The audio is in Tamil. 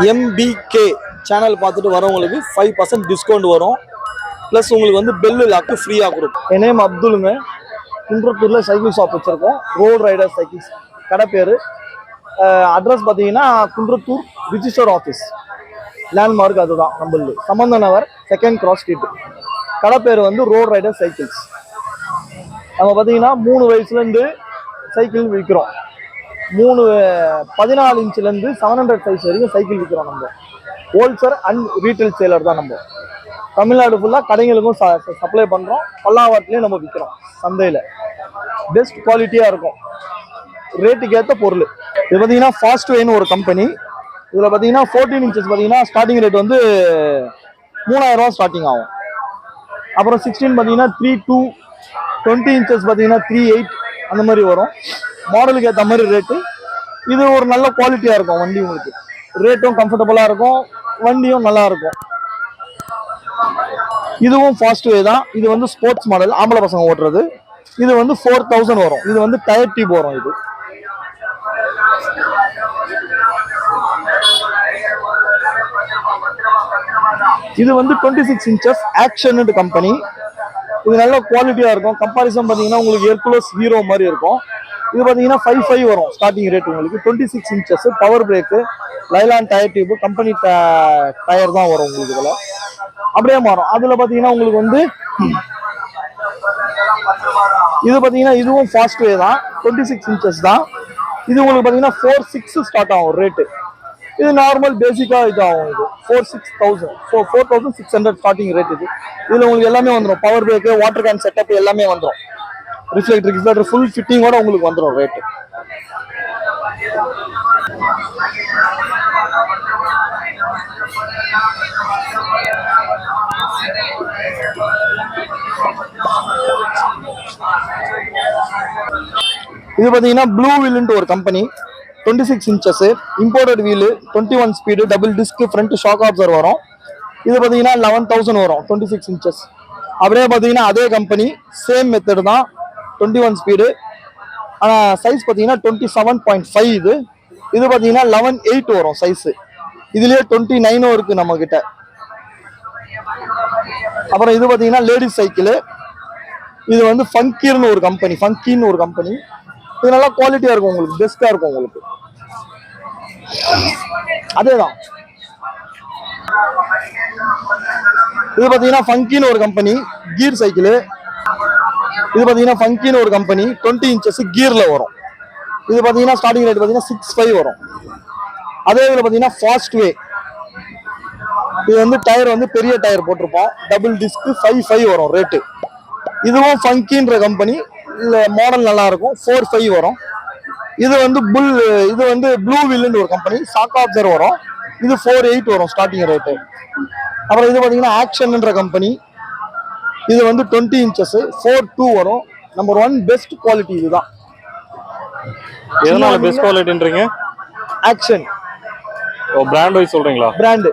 எம்பிகே சேனல் பார்த்துட்டு வரவங்களுக்கு ஃபைவ் பர்சன்ட் டிஸ்கவுண்ட் வரும். ப்ளஸ் உங்களுக்கு வந்து பெல்லு லாக்கு ஃப்ரீயாக கொடுக்கும். என் நேம் அப்துலுங்க. குன்றத்தூரில் சைக்கிள் ஷாப் வச்சுருக்கோம். ரோடு ரைடர் சைக்கிள்ஸ் கடை பேர். அட்ரஸ் பார்த்தீங்கன்னா குன்றத்தூர் ரிஜிஸ்டர் ஆஃபீஸ் லேண்ட்மார்க் அதுதான் நம்மளது. Sambandha Nagar second cross street கடை பேர் வந்து ரோடு ரைடர் சைக்கிள்ஸ் நம்ம பார்த்தீங்கன்னா மூணு வயசுலேருந்து சைக்கிள் விற்கிறோம் மூணு பதினாலு இன்ச்லேருந்து செவன் ஹண்ட்ரட் சைஸ் வரைக்கும் சைக்கிள் விற்கிறோம் நம்ம. ஹோல்சேல் அண்ட் ரீட்டைல் சேலர் தான் நம்ம. தமிழ்நாடு ஃபுல்லாக கடைங்களுக்கும் சப்ளை பண்ணுறோம் பல்லாவரத்துலேயும் நம்ம விற்கிறோம் சந்தையில். பெஸ்ட் குவாலிட்டியாக இருக்கும். ரேட்டுக்கு ஏற்ற பொருள். இது பார்த்தீங்கன்னா ஃபாஸ்ட் வேன்னு ஒரு கம்பெனி இதில் பார்த்தீங்கன்னா ஃபோர்டீன் இன்ச்சஸ் பார்த்தீங்கன்னா ஸ்டார்டிங் ரேட் வந்து மூணாயிரம் ரூபா ஸ்டார்டிங் ஆகும். அப்புறம் சிக்ஸ்டீன் பார்த்தீங்கன்னா த்ரீ டூ டுவெண்ட்டி இன்ச்சஸ் பார்த்தீங்கன்னா த்ரீ எயிட் அந்த மாதிரி வரும். மாடலுக்கு ஏற்ற மாதிரி ரேட்டு இது ஒரு நல்ல குவாலிட்டியாக இருக்கும் வண்டி உங்களுக்கு. ரேட்டும் கம்ஃபர்டபுளாக இருக்கும். வண்டியும் நல்லா இருக்கும். இதுவும் ஃபாஸ்ட் வே தான். இது வந்து ஸ்போர்ட்ஸ் மாடல் ஆம்பளை பசங்க ஓட்டுறது. இது வந்து ஃபோர் தௌசண்ட் வரும். இது வந்து டயர் டியூப் வரும் இது. இது வந்து twenty six inches Action company இது நல்ல குவாலிட்டியாக இருக்கும். கம்பாரிசன் பார்த்தீங்கன்னா உங்களுக்கு ஏர்குலஸ் ஹீரோ மாதிரி இருக்கும். இது பார்த்தீங்கன்னா ஃபைவ் ஃபைவ் வரும். ஸ்டார்டிங் ரேட் உங்களுக்கு twenty six inches power brake nylon tyre tube company tyre தான் வரும் உங்களுக்கு இதில். அப்படியே மாறும். அதில் பார்த்தீங்கன்னா உங்களுக்கு வந்து இது பார்த்தீங்கன்னா இதுவும் ஃபாஸ்ட் வே தான். டுவெண்ட்டி சிக்ஸ் இன்ச்சஸ் தான். இது உங்களுக்கு பார்த்தீங்கன்னா ஃபோர் சிக்ஸ் ஸ்டார்ட் ஆகும் ரேட்டு இது நார்மல் பேசிக்காக இது ஆகும் இது. Four six thousand so four thousand six hundred starting rate இது. இதில் உங்களுக்கு எல்லாமே வந்துடும் power brake water can setup எல்லாமே வந்துடும் ரிஃப்ளெக்டர் ரிஃப்ளெக்டர் ஃபுல் ஃபிட்டிங்கோட உங்களுக்கு வந்துடும் ரேட்டு இது பார்த்தீங்கன்னா ப்ளூ வீல்ன்ட்டு ஒரு company twenty six inches imported wheel twenty one speed double disc front shock absorber வரும். இது பார்த்தீங்கன்னா லெவன் தௌசண்ட் வரும் டுவெண்ட்டி சிக்ஸ் இன்ச்சஸ் அப்படியே பார்த்தீங்கன்னா அதே கம்பெனி சேம் மெத்தடு தான். டுவெண்ட்டி ஒன் ஸ்பீடு ஆனால் சைஸ் பார்த்தீங்கன்னா டுவெண்ட்டி செவன் பாயிண்ட் ஃபைவ் இது. இது பார்த்தீங்கன்னா லெவன் எயிட் வரும் சைஸு இதுலேயே டுவெண்ட்டி நைனும் இருக்குது நம்மக்கிட்ட அப்புறம் இது பார்த்தீங்கன்னா லேடிஸ் சைக்கிள் இது வந்து ஃபங்கீர்னு ஒரு கம்பெனி ஃபங்கீன்னு ஒரு கம்பெனி இது நல்லா குவாலிட்டியாக இருக்கும் உங்களுக்கு பெஸ்ட்டாக இருக்கும் உங்களுக்கு. அதே தான் இது பார்த்தீங்கன்னா ஃபங்கின்னு ஒரு கம்பெனி கீர் சைக்கிள் இது பார்த்தீங்கன்னா ஃபங்கின்னு ஒரு கம்பெனி டுவெண்ட்டி இன்ச்சஸ் கீரில் வரும். இது பார்த்தீங்கன்னா ஸ்டார்டிங் ரேட் பார்த்தீங்கன்னா சிக்ஸ் ஃபைவ் வரும். அதே இதில் பார்த்தீங்கன்னா ஃபாஸ்ட் வே இது வந்து டயர் வந்து பெரிய டயர் போட்டிருப்போம். டபுள் டிஸ்க் ஃபைவ் ஃபைவ் வரும் ரேட்டு இதுவும் ஃபங்கின்ற கம்பெனி இல்லை மாடல் நல்லாயிருக்கும் ஃபோர் ஃபைவ் வரும். இது வந்து புல் இது வந்து ப்ளூ வில்லுன்னு ஒரு கம்பெனி சாக் ஆப்சர் வரும். இது ஃபோர் எயிட் வரும் ஸ்டார்டிங் ரேட்டு அப்புறம் இது பார்த்தீங்கன்னா ஆக்ஷன்ன்ற கம்பெனி இது வந்து டுவெண்ட்டி இன்ச்சஸ் ஃபோர் டூ வரும். நம்பர் ஒன் பெஸ்ட் குவாலிட்டி இதுதான். எதனால பெஸ்ட் குவாலிட்டின்றீங்க ஆக்ஷன் ஓ பிராண்ட் வைஸ் சொல்றீங்களா? பிராண்டு